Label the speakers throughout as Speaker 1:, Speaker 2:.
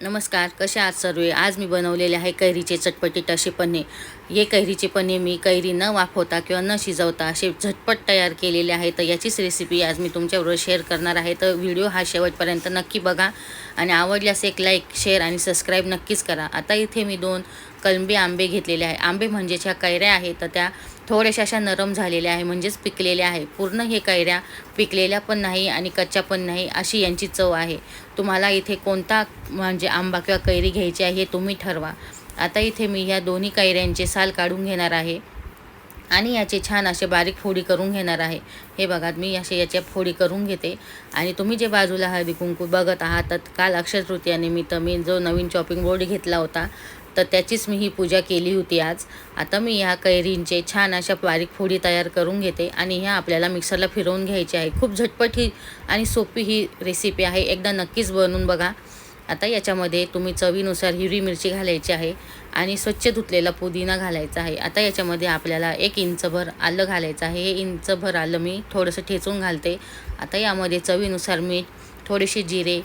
Speaker 1: नमस्कार कसे आहात सर्व? आज मी बनवलेले आहे कैरीचे चटपटीत असे पन्हे. हे कैरीचे पन्हे मी कैरी न वाफवता किंवा न शिजवता असे झटपट तयार केलेले आहे. तर याचीच रेसिपी आज मी तुमच्याबरोबर शेअर करणार आहे. तर व्हिडिओ हा शेवटपर्यंत नक्की बघा आणि आवडल्यास एक लाईक शेअर आणि सबस्क्राईब नक्कीच करा. आता इथे मी दोन कलंबी आंबे घेतलेले आहे. आंबे म्हणजेच ह्या कैऱ्या आहेत. तर त्या थोड्याशा अशा नरम झालेल्या आहे म्हणजेच पिकलेल्या आहे. पूर्ण हे कैऱ्या पिकलेल्या पण नाही आणि कच्च्या पण नाही अशी यांची चव आहे. तुम्हाला इथे कोणता म्हणजे आंबा किंवा कैरी घ्यायची आहे हे तुम्ही ठरवा. आता इथे मी ह्या दोन्ही कैऱ्यांचे साल काढून घेणार आहे. आणि याचे छान असे बारीक फोडी करून घेणार आहे. हे बघा मी असे याच्या फोडी करून घेते. आणि तुम्ही जे बाजूला हळदी कुंकू बघत आहात तत्काल काल अक्षय तृतीयानिमित्त मी जो नवीन चॉपिंग बोर्ड घेतला होता तर त्याचीच मी ही पूजा केली होती आज. आता मी ह्या कैरींचे छान अशा बारीक फोडी तयार करून घेते आणि ह्या आपल्याला मिक्सरला फिरवून घ्यायची आहे. खूप झटपट ही आणि सोपी ही रेसिपी आहे. एकदा नक्कीच बनवून बघा. आता याच्यामध्ये तुम्ही चवीनुसार हिरवी मिरची घालायची आहे आणि स्वच्छ धुतलेला पुदिना घालायचा आहे. आता याच्यामध्ये आपल्याला एक इंचभर आलं घालायचं आहे. हे इंचभर आलं मी थोडंसं ठेचून घालते. आता यामध्ये चवीनुसार मीठ थोडेसे जिरे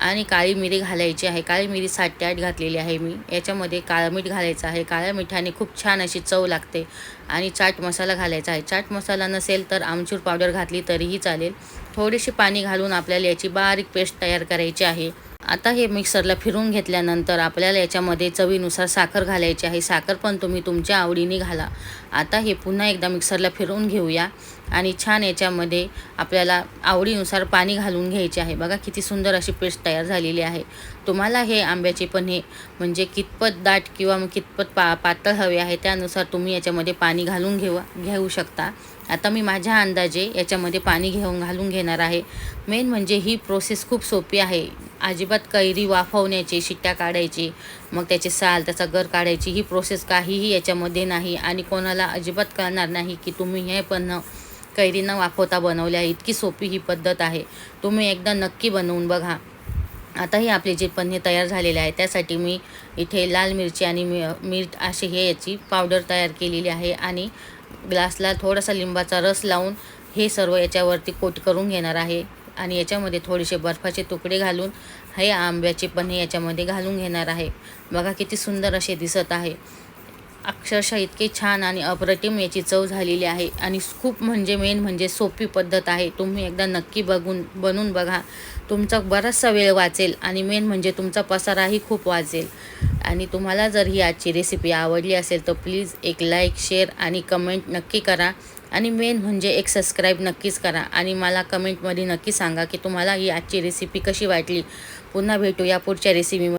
Speaker 1: आणि काळी मिरी घालायची आहे. काळी मिरी सात ते आठ घातलेली आहे मी. याच्यामध्ये काळं मीठ घालायचं आहे. काळ्या मिठाने खूप छान अशी चव लागते आणि चाट मसाला घालायचा आहे. चाट मसाला नसेल तर आमचूर पावडर घातली तरीही चालेल. थोडीशी पाणी घालून आपल्याला याची बारीक पेस्ट तयार करायची आहे. आता हे मिक्सरला फिरून घेतल्यानंतर आपल्याला याच्यामध्ये चवीनुसार साखर घालायची आहे. साखर पण तुम्ही तुमच्या आवडीने घाला. आता हे पुन्हा एकदा मिक्सरला फिरवून घेऊया. आणि छान याच्यामध्ये आपल्याला आवडीनुसार पाणी घालून घ्यायचे आहे. बघा किती सुंदर अशी पेस्ट तयार झालेली आहे. तुम्हाला हे आंब्याचे पण हे म्हणजे कितपत दाट किंवा मग कितपत पा पातळ हवे आहे त्यानुसार तुम्ही याच्यामध्ये पाणी घालून घेऊ घेऊ शकता. आता मी माझ्या अंदाजे याच्यामध्ये पाणी घेऊन घालून घेणार आहे. मेन म्हणजे ही प्रोसेस खूप सोपी आहे. अजिबात कैरी वाफवण्याची शिट्ट्या काढायची मग त्याचे साल त्याचा गर काढायची ही प्रोसेस काहीही याच्यामध्ये नाही आणि कोणाला अजिबात कळणार नाही की तुम्ही हे पण कैरी न वाफवता बनवल्या. इतकी सोपी ही पद्धत आहे. तुम्ही एकदा नक्की बनवून बघा. आताही आपले जे पन्हे तयार झालेले आहे त्यासाठी मी इथे लाल मिरची आणि मि मीठ असे हे याची पावडर तयार केलेली आहे आणि ग्लासला थोडासा लिंबाचा रस लावून हे सर्व याच्यावरती कोट करून घेणार आहे. आणि याच्यामध्ये थोडेसे बर्फाचे तुकडे घालून हे आंब्याचे पन्हे याच्यामध्ये घालून घेणार आहे. बघा किती सुंदर असे दिसत आहे. अक्षरशः इतके छान आणि अप्रतिम याची चव झालेली आहे आणि खूप म्हणजे मेन म्हणजे सोपी पद्धत आहे. तुम्ही एकदा नक्की बघून बनवून बघा. तुमचा बराचसा वेळ वाचेल आणि मेन म्हणजे तुमचा पसाराही खूप वाचेल. आणि तुम्हाला जर ही आजची रेसिपी आवडली असेल तर प्लीज एक लाईक शेअर आणि कमेंट नक्की करा. आणि मेन म्हणजे एक सबस्क्राईब नक्कीच करा. आणि मला कमेंटमध्ये नक्की सांगा की तुम्हाला ही आजची रेसिपी कशी वाटली. पुन्हा भेटू या पुढच्या रेसिपीमध्ये